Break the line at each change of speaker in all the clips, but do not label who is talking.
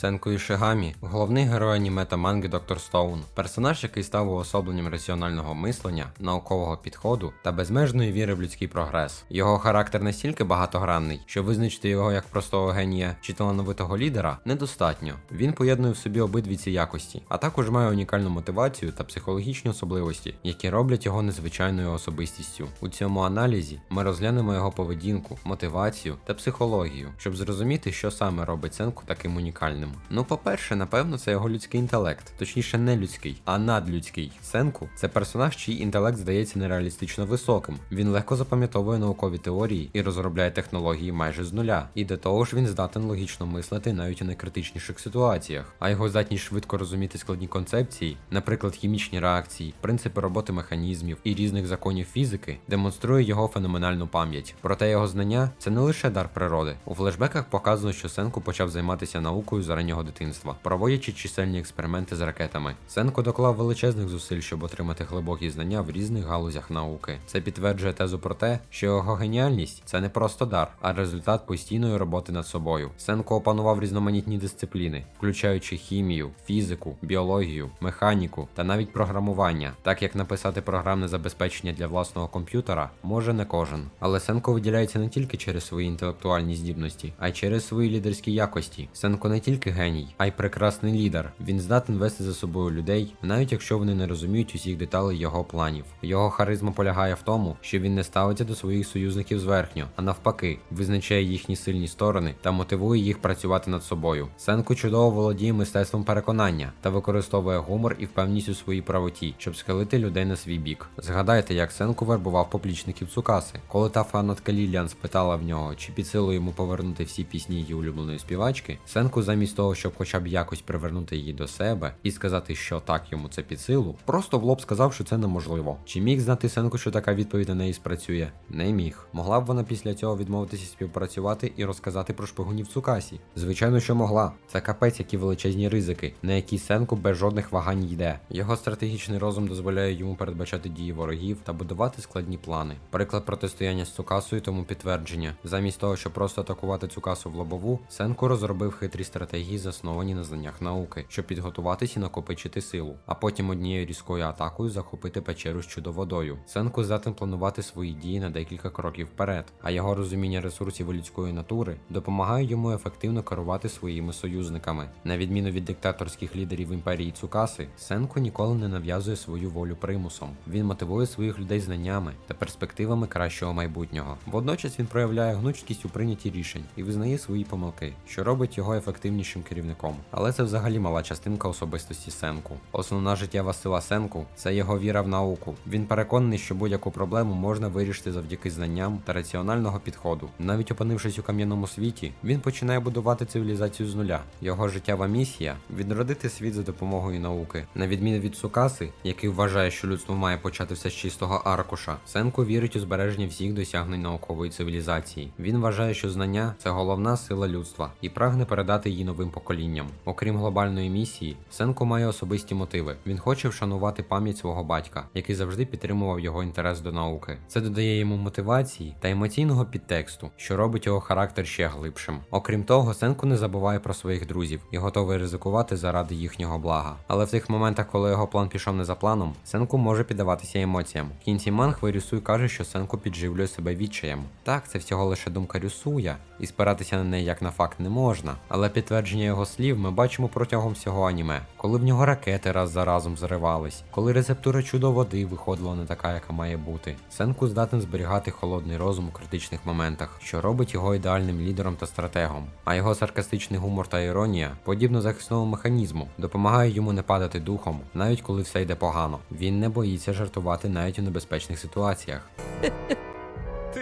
Сенко Ішигамі – головний герой аніме та манги Доктор Стоун, персонаж, який став уособленням раціонального мислення, наукового підходу та безмежної віри в людський прогрес. Його характер настільки багатогранний, що визначити його як простого генія чи талановитого лідера недостатньо. Він поєднує в собі обидві ці якості, а також має унікальну мотивацію та психологічні особливості, які роблять його незвичайною особистістю. У цьому аналізі ми розглянемо його поведінку, мотивацію та психологію, щоб зрозуміти, що саме робить Сенку таким унікальним. Ну, по-перше, напевно, це його людський інтелект, точніше, не людський, а надлюдський. Сенку це персонаж, чий інтелект здається нереалістично високим. Він легко запам'ятовує наукові теорії і розробляє технології майже з нуля. І до того ж він здатен логічно мислити навіть у найкритичніших ситуаціях, а його здатність швидко розуміти складні концепції, наприклад, хімічні реакції, принципи роботи механізмів і різних законів фізики, демонструє його феноменальну пам'ять. Проте його знання це не лише дар природи. У флешбеках показано, що Сенку почав займатися наукою з раннього дитинства, проводячи чисельні експерименти з ракетами. Сенко доклав величезних зусиль, щоб отримати глибокі знання в різних галузях науки. Це підтверджує тезу про те, що його геніальність це не просто дар, а результат постійної роботи над собою. Сенко опанував різноманітні дисципліни, включаючи хімію, фізику, біологію, механіку та навіть програмування, так як написати програмне забезпечення для власного комп'ютера може не кожен. Але Сенко виділяється не тільки через свої інтелектуальні здібності, а й через свої лідерські якості. Сенко не тільки геній, а й прекрасний лідер. Він здатен вести за собою людей, навіть якщо вони не розуміють усіх деталей його планів. Його харизма полягає в тому, що він не ставиться до своїх союзників зверхньо, а навпаки, визначає їхні сильні сторони та мотивує їх працювати над собою. Сенку чудово володіє мистецтвом переконання та використовує гумор і впевненість у своїй правоті, щоб схилити людей на свій бік. Згадайте, як Сенку вербував поплічників Цукаси, коли та фанатка Ліліан спитала в нього, чи під силу йому повернути всі пісні її улюбленої співачки, Сенку замість того, щоб хоча б якось привернути її до себе і сказати, що так йому це під силу, просто в лоб сказав, що це неможливо. Чи міг знати Сенку, що така відповідь на неї спрацює? Не міг. Могла б вона після цього відмовитися співпрацювати і розказати про шпигунів Цукасі? Звичайно, що могла. Це капець, які величезні ризики, на які Сенку без жодних вагань йде. Його стратегічний розум дозволяє йому передбачати дії ворогів та будувати складні плани. Приклад протистояння з Цукасою тому підтвердження. Замість того, щоб просто атакувати Цукасу в лобову, Сенку розробив хитрі стратегії, засновані на знаннях науки, щоб підготуватись і накопичити силу, а потім однією різкою атакою захопити печеру з чудо-водою. Сенку здатен планувати свої дії на декілька кроків вперед, а його розуміння ресурсів людської натури допомагає йому ефективно керувати своїми союзниками. На відміну від диктаторських лідерів імперії Цукаси, Сенко ніколи не нав'язує свою волю примусом. Він мотивує своїх людей знаннями та перспективами кращого майбутнього. Водночас він проявляє гнучкість у прийнятті рішень і визнає свої помилки, що робить його ефективнішим керівником. Але це взагалі мала частинка особистості Сенку. Основна життєва сила Сенку це його віра в науку. Він переконаний, що будь-яку проблему можна вирішити завдяки знанням та раціонального підходу. Навіть опинившись у кам'яному світі, він починає будувати цивілізацію з нуля. Його життєва місія відродити світ за допомогою науки. На відміну від Сукаси, який вважає, що людство має почати все з чистого аркуша, Сенко вірить у збереження всіх досягнень наукової цивілізації. Він вважає, що знання це головна сила людства і прагне передати її новим поколінням. Окрім глобальної місії, Сенко має особисті мотиви. Він хоче вшанувати пам'ять свого батька, який завжди підтримував його інтерес до науки. Це додає йому мотивації та емоційного підтексту, що робить його характер ще глибшим. Окрім того, Сенко не забуває про своїх друзів і готовий ризикувати заради їхнього блага. Але в тих моментах, коли його план пішов не за планом, Сенку може піддаватися емоціям. В кінці манг Рюсуй каже, що Сенку підживлює себе відчаєм. Так, це всього лише думка Рюсуя, і спиратися на неї як на факт не можна. Але підтвердження його слів ми бачимо протягом всього аніме, коли в нього ракети раз за разом зривались, коли рецептура чудо води виходила не така, яка має бути. Сенку здатен зберігати холодний розум у критичних моментах, що робить його ідеальним лідером та стратегом. А його саркастичний гумор та іронія, подібно захисному механізму, допомагає йому не падати духом, навіть коли все йде погано. Він не боїться жартувати навіть у небезпечних ситуаціях.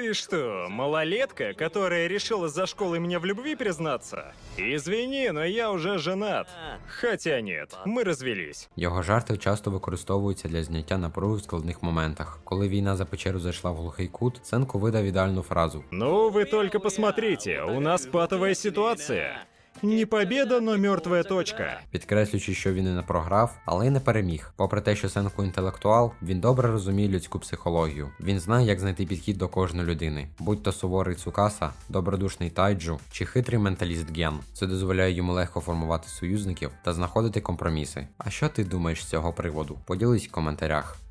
Ты что, малолетка, которая решила за школой мне в любви признаться? Извини, но я уже женат. Хотя нет, мы развелись.
Його жарти часто використовуються для зняття напруги в складних моментах. Коли війна за печеру зайшла в глухий кут, Сенко видав ідеальну фразу.
Ну, вы только посмотрите, у нас патовая ситуация. Не победа, но мертвая точка.
Підкреслюючи, що він і не програв, але й не переміг. Попри те, що Сенку інтелектуал, він добре розуміє людську психологію. Він знає, як знайти підхід до кожної людини, будь то суворий Цукаса, добродушний Тайджу чи хитрий менталіст Ген. Це дозволяє йому легко формувати союзників та знаходити компроміси. А що ти думаєш з цього приводу? Поділись в коментарях.